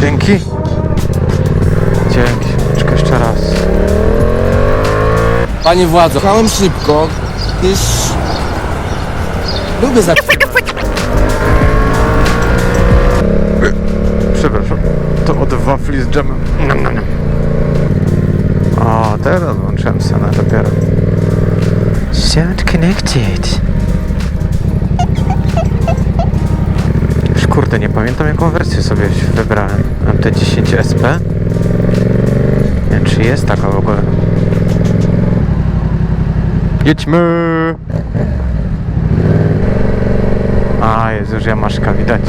Dzięki. Dzięki. Czekaj jeszcze raz. Panie władzo, jechałem szybko, gdyż lubię za... Przepraszam. To od wafli z dżemem. Nam, nam, nam. O, teraz włączyłem scenę dopiero. Sound connected. Kurde, nie pamiętam jaką wersję sobie wybrałem. MT10 SP? Nie wiem, czy jest taka w ogóle. Jedźmy! A, jest już Jamaszka, widać.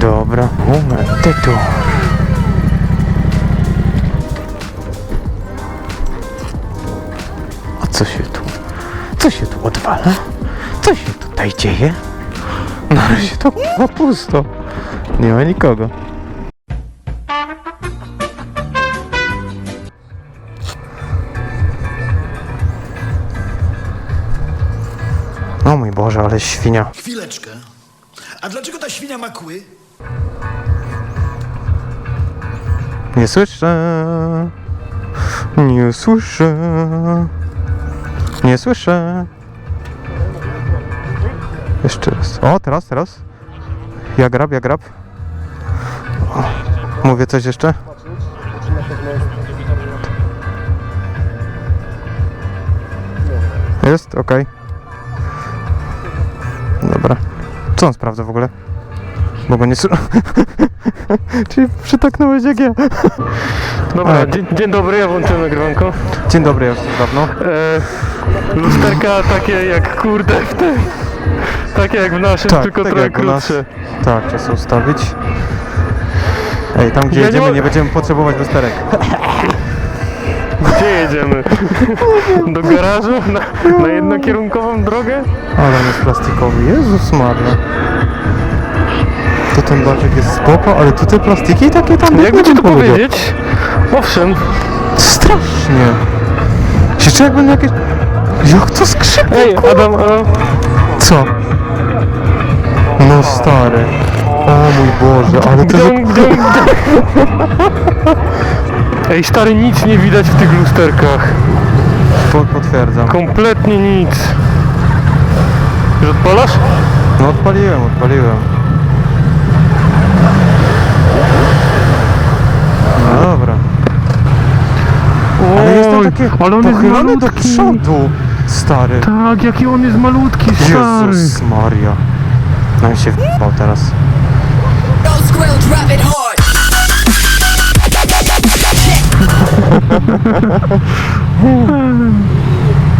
Dobra, moment, ty co się tu? Co się tu odwala? Co się tutaj dzieje? Na razie to chyba pusto. Nie ma nikogo. O mój Boże, ale świnia. Chwileczkę. A dlaczego ta świnia ma kły? Nie słyszę. Nie słyszę. Nie słyszę. Jeszcze raz. O, teraz, teraz. Ja grab, ja grab. Mówię coś jeszcze? Jest? Okej. Dobra. Co on sprawdza w ogóle? Bo go nie słyszę. Czyli przytaknąłeś jak ja. Dobra, Ale- dzień, dzień dobry, ja włączyłem nagrywanko. Dzień dobry, już dawno. E, lusterka takie jak kurde w tym. Takie jak w naszym, tylko trochę Tak, jak u nas. krótsze. Tak, trzeba sobie ustawić. Ej, tam gdzie Ja nie jedziemy mogę- nie będziemy potrzebować lusterek. Gdzie jedziemy? Do garażu? Na, na jednokierunkową drogę? Ale on jest plastikowy, Jezus Maria. To ten baczek jest spoko, ale tu te plastiki takie tam... Jakby ci to powiedzieć. Owszem. Strasznie. Jeszcze jak będą jakieś... Jak to skrzypie? Ej, Adam, Adam. Co? No stary. O mój Boże, ale to... Ej, stary, nic nie widać w tych lusterkach. Po- Potwierdzam. Kompletnie nic. Już odpalasz? No odpaliłem, odpaliłem. No dobra. Ale jest tam Oj, takie ale on jest pochylone do malutki. przodu, stary. Tak, jaki on jest malutki, stary. Jezus Maria. No mi się w***ał teraz. Go squirrel, drop it hard.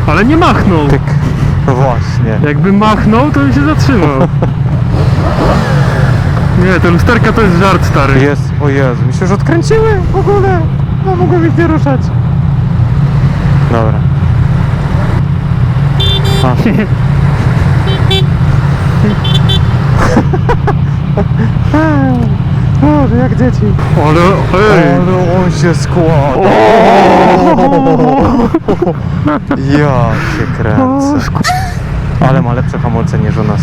Ale nie machnął. Tyk. No właśnie. Jakby machnął, to by się zatrzymał. Nie, te lusterka to jest żart, stary. Jest, o Jezu, mi się już odkręciły w ogóle. No mogłem ich nie ruszać. Dobra. A. Boże, jak dzieci. Ale, ej. Ale on się składa. Ja się kręcę. Ale ma lepsze hamulce niż u nas.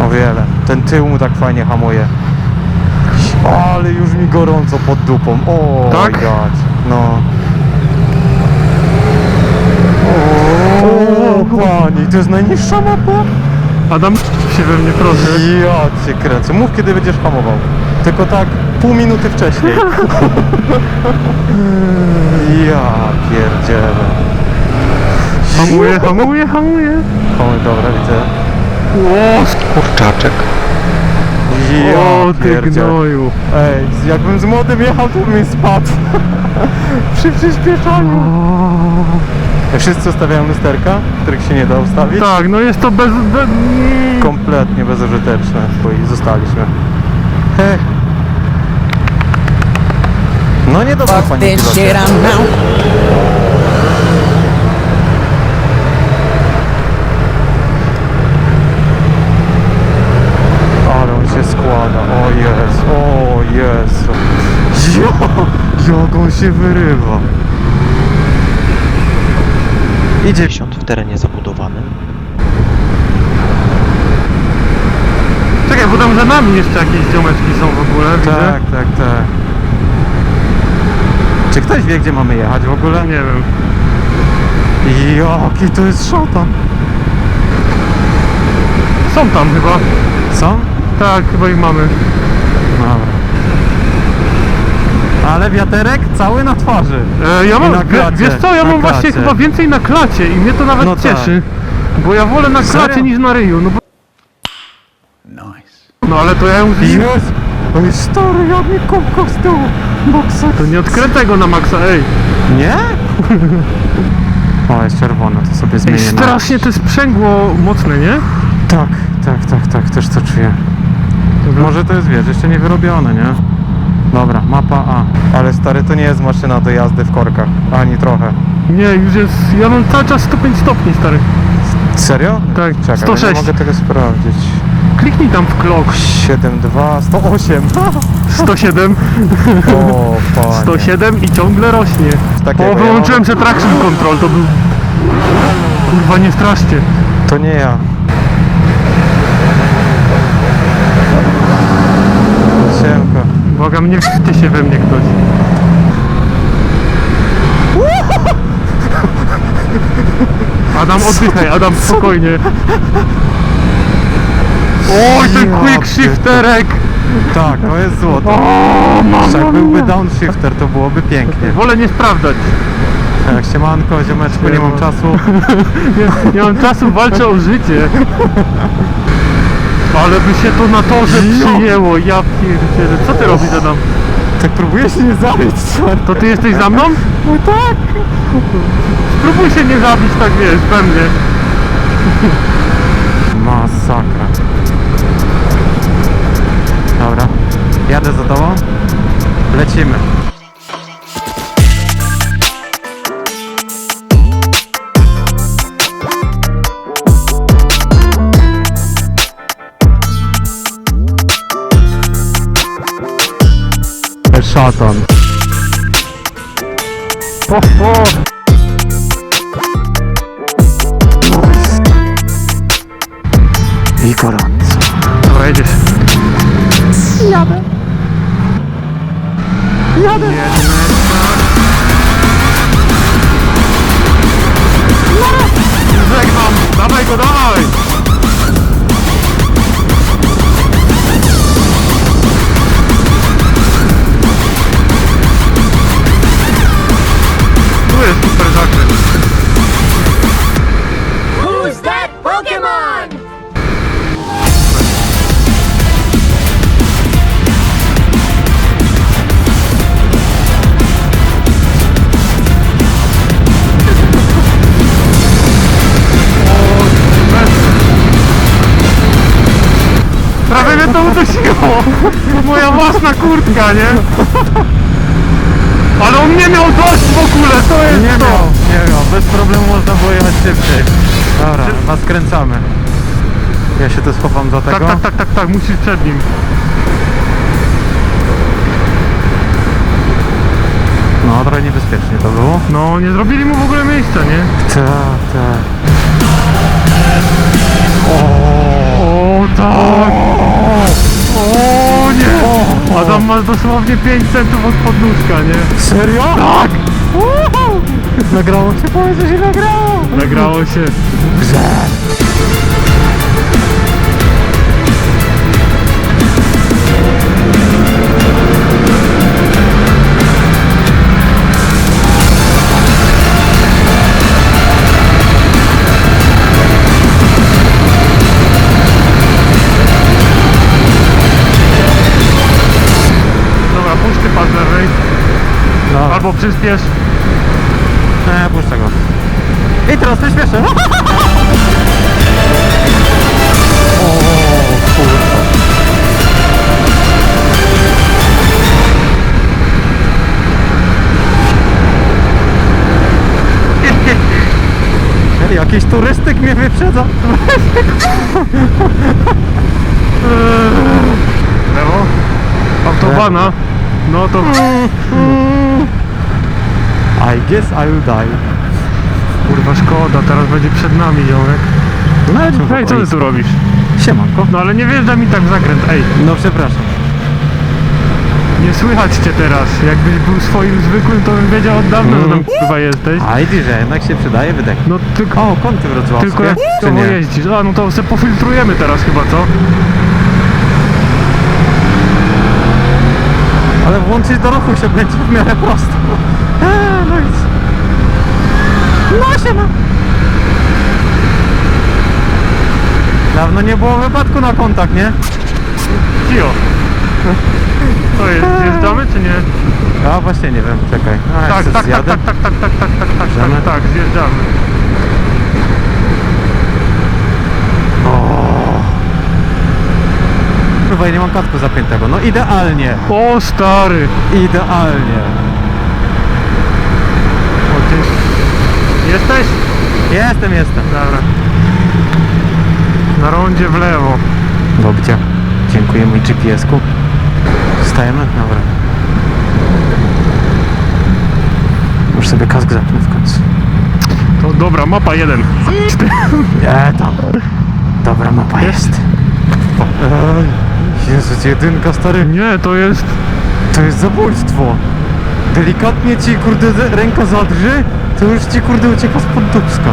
O wiele. Ten tył mu tak fajnie hamuje. Ale już mi gorąco pod dupą. O, Tak? God. No. O, pani, to jest najniższa mapa? Adam się we mnie proszę. Ja cię kręcę. Mów kiedy będziesz hamował. Tylko tak pół minuty wcześniej. ja pierdzielę. Hamuje, hamuje, hamuje. O, dobra, widzę. O, skurczaczek. Ja O, ty pierdzielę. gnoju. Ej, jakbym z młodym jechał, to bym spadł. Przy przyspieszaniu. Wszyscy ustawiają lusterka, których się nie da ustawić. Tak, no jest to bez... bez... Kompletnie bezużyteczne, bo i zostaliśmy. Heh. No nie dobrze, Fuck panie this pilocie. shit, I'm out. Ale on się składa. O jest, o Jezu. Ja, jak on się wyrywa i 90 w terenie zabudowanym. Czekaj, bo tam za nami jeszcze jakieś ziomeczki są w ogóle, widzę. Tak, tak, tak. Czy ktoś wie, gdzie mamy jechać w ogóle? Nie wiem. Joki, to jest szotan. Są tam chyba. Są? Tak, chyba ich mamy. Dobra. Ale wiaterek cały na twarzy. E, ja mam, na klacie, wiesz co, ja na mam właśnie klacie. chyba więcej na klacie i mnie to nawet No tak. cieszy. Bo ja wolę na Serio? klacie niż na ryju, no bo... Nice. No ale to ja ją! To jest stary, jak mi kopko z tyłu. Bokser. To nie odkręcę go na maksa, ej. Nie? O, jest czerwone, to sobie Ej, zmienię na... strasznie to sprzęgło mocne, nie? Tak, tak, tak, tak, też to czuję. Może to jest, wiesz, jeszcze nie wyrobione, nie? Dobra, mapa A. Ale stary, to nie jest maszyna do jazdy w korkach. Ani trochę. Nie, już jest... Ja mam cały czas 105 stopni, stary. Serio? Tak, Czekaj, 106. nie mogę tego sprawdzić. Kliknij tam w klok. 7,2, 108. 107, O, panie. 107 i ciągle rośnie. Takiego O, ja wyłączyłem się traction control, to był... Kurwa, nie straszcie. To nie ja. Błagam, nie wstydźcie się we mnie ktoś. Adam, oddychaj, Adam, spokojnie. Oj, ten Ja quick shifterek! Tak, to jest złoto. O, Jak byłby downshifter, to byłoby pięknie. Wolę nie sprawdzać. Jak się manko, ziomeczku, nie mam czasu. Nie, nie mam czasu, walczę o życie. Ale by się to na torze przyjęło, ja pierdzielę. Co ty robisz, Adam? Tak próbuję się nie zabić. To ty jesteś za mną? No tak. Spróbuj się nie zabić, tak wiesz, we mnie. Masakra. Dobra, jadę za tobą. Lecimy. Szatan. Ho, ho. I gorąco. Dobra, jedziesz. Jadę. Jadę. Żegnam. Dawaj go, dawaj. Kurtka, nie? Ale on nie miał dość w ogóle, to jest Nie to. miał, nie miał. Bez problemu można było jechać szybciej. Dobra, was skręcamy. Ja się tu schowam za Tak, tego. tak, tak, tak, tak, musisz przed nim. No, trochę niebezpiecznie to było. No, nie zrobili mu w ogóle miejsca, nie? Tak, tak. Masz dosłownie 5 centów od podnóżka, nie? Serio? Tak! Nagrało się, powiedz, że się nagrało. Nagrało się. Dobra, Albo przyspiesz. nie, puszczę go. I teraz ty śmieszę. O, kurwa. Jakiś turystyk mnie wyprzedza. Lewo. Autobana. No to... I guess I will die. Kurwa szkoda, teraz będzie przed nami ziomek. No, Hej, co ty tu robisz? Siemanko. No ale nie wjeżdża mi tak w zakręt, ej. No przepraszam. Nie słychać cię teraz. Jakbyś był swoim zwykłym, to bym wiedział od dawna, że tam chyba jesteś. A i że jednak się przydaje wydech. No tylko, O, kąty wrocławskie, tylko jak czy to nie? jeździsz. A no to se pofiltrujemy teraz chyba, co? Ale włączyć do ruchu się będzie w miarę prosto. Eee, no? No no. Dawno nie było wypadku na kątach, nie? Cio. To jest, zjeżdżamy czy nie? A właśnie nie wiem, czekaj. A, jak Tak, se tak, tak, zjadę? tak, tak, tak, tak, tak, tak, tak, Zjeżdżamy? tak, tak, zjeżdżamy. Kurwa, ja nie mam katku zapiętego. No idealnie, O stary! idealnie. O ty... Jesteś? Jestem, jestem. Dobra. Na rondzie w lewo. Dobrze. Dziękuję mój GPS-ku. Stajemy? Dobra. Muszę sobie kask zapnąć w końcu. To dobra, mapa jeden. Nie tam. Dobra mapa jest. Jezus, jedynka stary. Nie, to jest... To jest zabójstwo. Delikatnie ci kurde ręka zadrży, to już ci kurde ucieka spod dubska.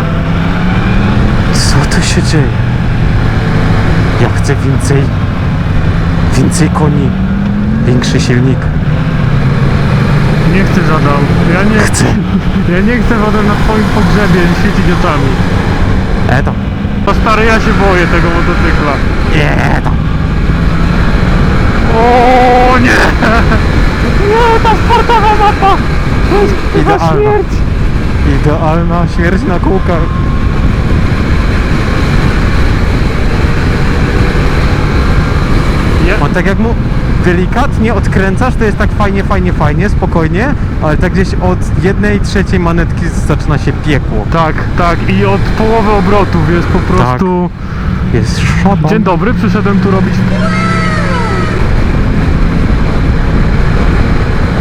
Co tu się dzieje? Ja chcę więcej. Więcej koni. Większy silnik. Nie chcę zadał. Ja nie Chcę. Ja nie chcę wodę na twoim pogrzebie świecić oczami. E tam. To stary, ja się boję tego motocykla. Nie tam. O nie! Nie, ta sportowa mapa! To jest chyba Idealna. śmierć! Idealna śmierć na kółkach. Je, On tak jak mu delikatnie odkręcasz, to jest tak fajnie, fajnie, fajnie, spokojnie, ale tak gdzieś od jednej trzeciej manetki zaczyna się piekło. tak, tak. I od połowy obrotów jest po prostu... Jest szatan. Dzień dobry, przyszedłem tu robić...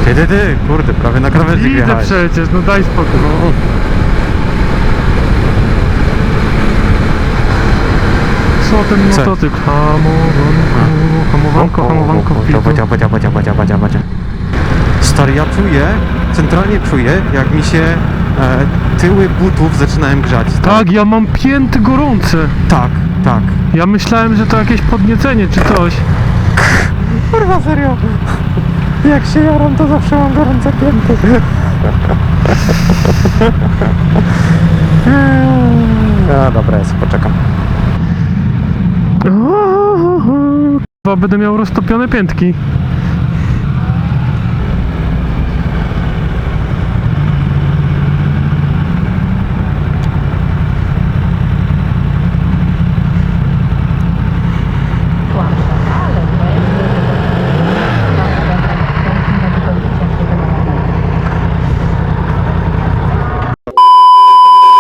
Ty, ty, ty, kurde, prawie na krawędzi Widzę wjechałeś. przecież, no daj spokój. Co ten Co? motocykl? Hamowanko, hamowanko, hamowanko. Bacia, bacia, bacia, bacia, bacia, bacia. Stary, ja czuję, centralnie czuję, jak mi się e, tyły butów zaczynają grzać. Tak, ja mam pięty gorące. Tak, tak. Ja myślałem, że to jakieś podniecenie czy coś. Kurwa, serio. Jak się jaram, to zawsze mam gorące pięty. A, dobra, ja sobie poczekam. Chyba będę miał roztopione piętki.